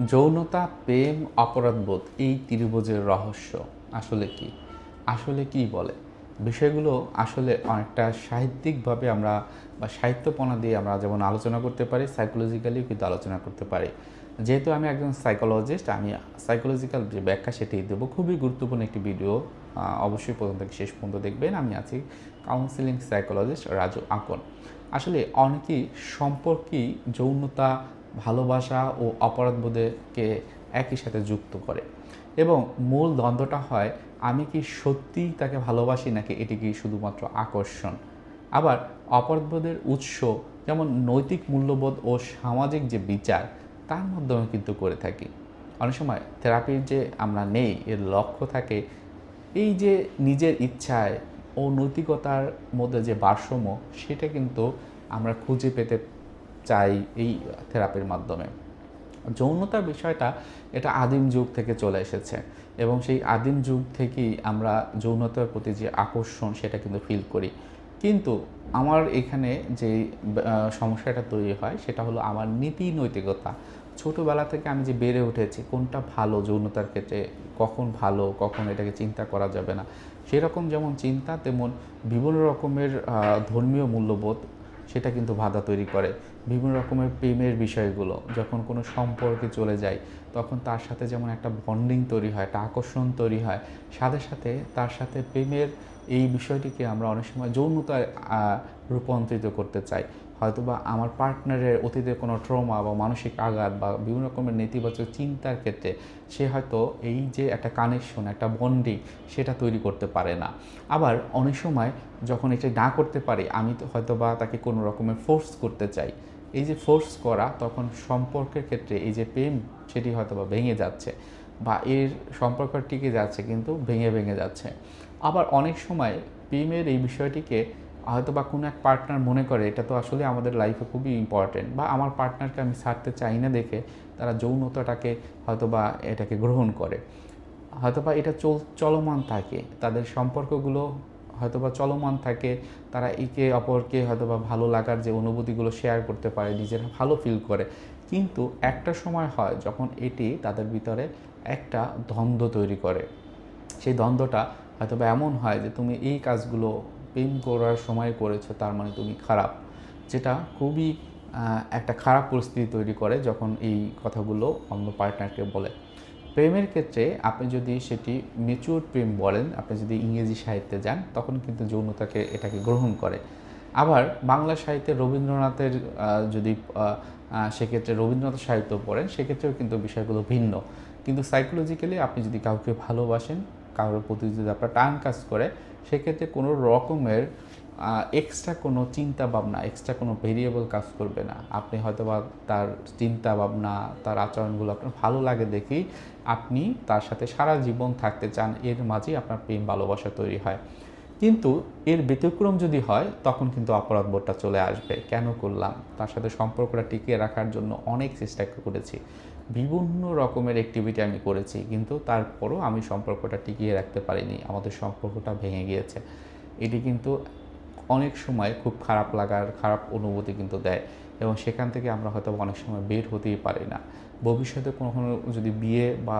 যৌনতা, প্রেম, অপরাধবোধ, এই ত্রিভুজের রহস্য আসলে কি? আসলে কি বলে? বিষয়গুলো আসলে অনেকটা সাহিত্যিকভাবে আমরা বা সাহিত্যপনা দিয়ে আমরা যেমন আলোচনা করতে পারি সাইকোলজিক্যালিও কিন্তু আলোচনা করতে পারি। যেহেতু আমি একজন সাইকোলজিস্ট আমি সাইকোলজিক্যাল যে ব্যাখ্যা সেটি দেবো, খুবই গুরুত্বপূর্ণ একটি ভিডিও অবশ্যই প্রথম থেকে শেষ পর্যন্ত দেখবেন। আমি আছি কাউন্সিলিং সাইকোলজিস্ট রাজু আকন। আসলে অনেকেই সম্পর্কেই যৌনতা ভালোবাসা ও অপরাধবোধকে একই সাথে যুক্ত করে। এবং মূল দ্বন্দ্বটা হয়, আমি কি সত্যিই তাকে ভালোবাসি নাকি এটি কি শুধুমাত্র আকর্ষণ? আবার অপরাধবোধের উৎস যেমন নৈতিক মূল্যবোধ ও সামাজিক যে বিচার, তার মাধ্যমে কিন্তু করে থাকি। অনেক সময় থেরাপির যে আমরা নেই, এর লক্ষ্য থাকে, এই যে নিজের ইচ্ছায় ও নৈতিকতার মধ্যে যে ভারসাম্য, সেটা কিন্তু আমরা খুঁজে পেতে চাই এই থেরাপির মাধ্যমে। যৌনতার বিষয়টা এটা আদিম যুগ থেকে চলে এসেছে এবং সেই আদিম যুগ থেকেই আমরা যৌনতার প্রতি যে আকর্ষণ সেটা কিন্তু ফিল করি। কিন্তু আমার এখানে যে সমস্যাটা তৈরি হয় সেটা হলো আমার নীতি নৈতিকতা। ছোটোবেলা থেকে আমি যে বেড়ে উঠেছি কোনটা ভালো যৌনতার ক্ষেত্রে, কখন ভালো, কখন এটাকে চিন্তা করা যাবে না, সেরকম যেমন চিন্তা তেমন বিভিন্ন রকমের ধর্মীয় মূল্যবোধ সেটা কিন্তু বাধা তৈরি করে। বিভিন্ন রকমের প্রেমের বিষয়গুলো যখন কোনো সম্পর্কে চলে যায়, তখন তার সাথে যেমন একটা বন্ডিং তৈরি হয়, একটা আকর্ষণ তৈরি হয়, সাথে সাথে তার সাথে প্রেমের এই বিষয়টিকে আমরা অনেক সময় যৌনতায় রূপান্তরিত করতে চাই। হয়তোবা আমার পার্টনারের অতীতে কোনো ট্রমা বা মানসিক আঘাত বা বিভিন্ন রকমের নেতিবাচক চিন্তার ক্ষেত্রে সে হয়তো এই যে একটা কানেকশন একটা বন্ডিং সেটা তৈরি করতে পারে না। আবার অনেক সময় যখন এটা না করতে পারি, আমি তো হয়তোবা তাকে কোনো রকমের ফোর্স করতে চাই। এই যে ফোর্স করা তখন সম্পর্কের ক্ষেত্রে এই যে প্রেম সেটি হয়তোবা ভেঙে যাচ্ছে বা এর সম্পর্ক টিকে যাচ্ছে কিন্তু ভেঙে ভেঙে যাচ্ছে। আবার অনেক সময় প্রেমের এই বিষয়টিকে হয়তো বা কোনো এক পার্টনার মনে করে, এটা তো আসলে আমাদের লাইফে খুবই ইম্পর্টেন্ট বা আমার পার্টনারকে আমি ছাড়তে চাই না দেখে তারা যৌনতাটাকে হয়তো বা এটাকে গ্রহণ করে। হয়তোবা এটা চল, চলমান থাকে, তাদের সম্পর্কগুলো হয়তোবা চলমান থাকে, তারা একে অপরকে হয়তোবা ভালো লাগার যে অনুভূতিগুলো শেয়ার করতে পারে, নিজেরা ভালো ফিল করে। কিন্তু একটা সময় হয় যখন এটি তাদের ভিতরে একটা দ্বন্দ্ব তৈরি করে। সেই দ্বন্দ্বটা হয়তোবা এমন হয় যে তুমি এই কাজগুলো প্রেম করার সময় করেছ, তার মানে তুমি খারাপ। যেটা খুবই একটা খারাপ পরিস্থিতি তৈরি করে যখন এই কথাগুলো অন্য পার্টনারকে বলে। প্রেমের ক্ষেত্রে আপনি যদি সেটি মেচুর প্রেম বলেন, আপনি যদি ইংরেজি সাহিত্যে যান, তখন কিন্তু যৌনতাকে এটাকে গ্রহণ করে। আবার বাংলা সাহিত্যে রবীন্দ্রনাথের যদি সেক্ষেত্রে রবীন্দ্রনাথ সাহিত্য পড়েন, সেক্ষেত্রেও কিন্তু বিষয়গুলো ভিন্ন। কিন্তু সাইকোলজিক্যালি আপনি যদি কাউকে ভালোবাসেন কারোর প্রতি যদি আপনার টান কাজ করে, সেক্ষেত্রে কোনো রকমের এক্সট্রা কোনো চিন্তা ভাবনা এক্সট্রা কোনো ভেরিয়েবল কাজ করবে না। আপনি হয়তো বা তার চিন্তা ভাবনা, তার আচরণগুলো আপনার ভালো লাগে দেখেই আপনি তার সাথে সারা জীবন থাকতে চান, এর মাঝেই আপনার প্রেম, ভালোবাসা তৈরি হয়। কিন্তু এর ব্যতিক্রম যদি হয়, তখন কিন্তু অপরাধ বোধটা চলে আসবে। কেন করলাম? তার সাথে সম্পর্কটা টিকিয়ে রাখার জন্য অনেক চেষ্টা করেছি। বিভিন্ন রকমের অ্যাক্টিভিটি আমি করেছি, কিন্তু তারপরও আমি সম্পর্কটা টিকিয়ে রাখতে পারিনি। আমাদের সম্পর্কটা ভেঙে গিয়েছে। এটি কিন্তু অনেক সময় খুব খারাপ লাগার, খারাপ অনুভূতি কিন্তু দেয় এবং সেখান থেকে আমরা হয়তো অনেক সময় বের হতেই পারি না। ভবিষ্যতে কোনো যদি বিয়ে বা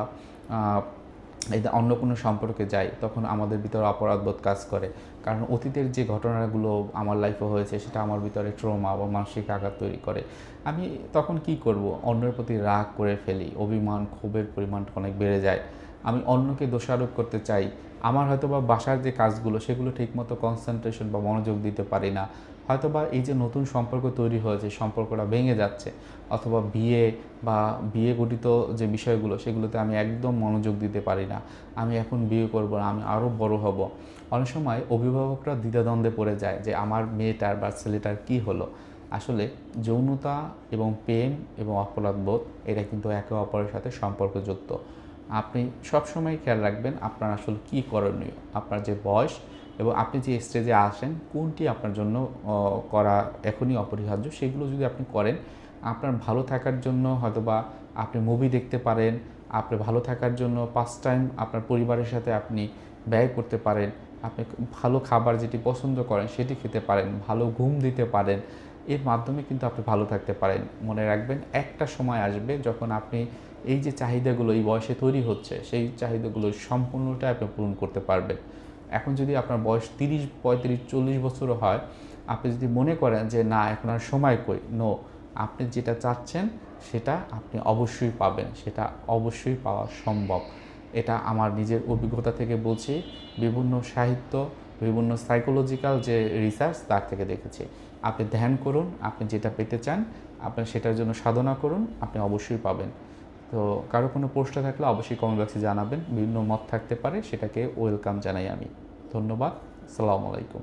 যে অন্য কোনো সম্পর্কে যাই তখন আমাদের ভিতরে অপরাধবোধ কাজ করে। কারণ অতীতের যে ঘটনাগুলো আমার লাইফে হয়েছে, সেটা আমার ভিতরে ট্রমা বা মানসিক আঘাত তৈরি করে। আমি তখন কি করব? অন্যের প্রতি রাগ করে ফেলি, অভিমান, ক্ষোভের পরিমাণটা অনেক বেড়ে যায়। আমি অন্যকে দোষারোপ করতে চাই, আমার হয়তো বা বাসার যে কাজগুলো, সেগুলো ঠিকমতো কনসেন্ট্রেশন বা মনোযোগ দিতে পারি না। হয়তো বা এই যে নতুন সম্পর্ক তৈরি হয়েছে, সম্পর্কটা ভেঙে যাচ্ছে, অথবা বিয়ে বা বিয়ে গঠিত যে বিষয়গুলো, সেগুলোতে আমি একদম মনোযোগ দিতে পারি না। আমি এখন বিয়ে করব না, আমি আরও বড় হব। অনেক সময় অভিভাবকরা দ্বিধাদ্বন্দ্বে পড়ে যায় যে, আমার মেয়েটার বা ছেলেটার কি হলো? আসলে যৌনতা এবং প্রেম এবং অপরাধবোধ এটা কিন্তু একে অপরের সাথে সম্পর্কযুক্ত। আপনি সবসময় খেয়াল রাখবেন আপনার আসলে কী করণীয়। আপনার যে বয়স এবং আপনি যে স্টেজে আসেন, কোনটি আপনার জন্য করা এখনই অপরিহার্য, সেগুলো যদি আপনি করেন, আপনার ভালো থাকার জন্য হয়তোবা আপনি মুভি দেখতে পারেন আপনি ভালো থাকার জন্য পাঁচ টাইম আপনার পরিবারের সাথে আপনি ব্যয় করতে পারেন, আপনি ভালো খাবার যেটি পছন্দ করেন, সেটি খেতে পারেন, ভালো ঘুম দিতে পারেন, এর মাধ্যমে কিন্তু আপনি ভালো থাকতে পারেন। মনে রাখবেন, একটা সময় আসবে যখন আপনি এই যে চাহিদাগুলো, এই বয়সে তৈরি হচ্ছে, সেই চাহিদাগুলো সম্পূর্ণটা আপনি পূরণ করতে পারবেন। এখন যদি আপনার বয়স তিরিশ, পঁয়ত্রিশ, চল্লিশ বছরও হয়, আপনি যদি মনে করেন যে, না, এখন আর সময় কই। নো আপনি যেটা চাচ্ছেন, সেটা আপনি অবশ্যই পাবেন। সেটা অবশ্যই পাওয়া সম্ভব। এটা আমার নিজের অভিজ্ঞতা থেকে বলছি। বিভিন্ন সাহিত্য, বিভিন্ন সাইকোলজিক্যাল যে রিসার্চ তার থেকে দেখেছি। আপনি ধ্যান করুন, আপনি যেটা পেতে চান, আপনি সেটার জন্য সাধনা করুন, আপনি অবশ্যই পাবেন। তো কারও কোনো প্রশ্ন থাকলে অবশ্যই কমেন্ট বক্সে জানাবেন, বিভিন্ন মত থাকতে পারে, সেটাকে ওয়েলকাম জানাই আমি। ধন্যবাদ, আসসালামু আলাইকুম।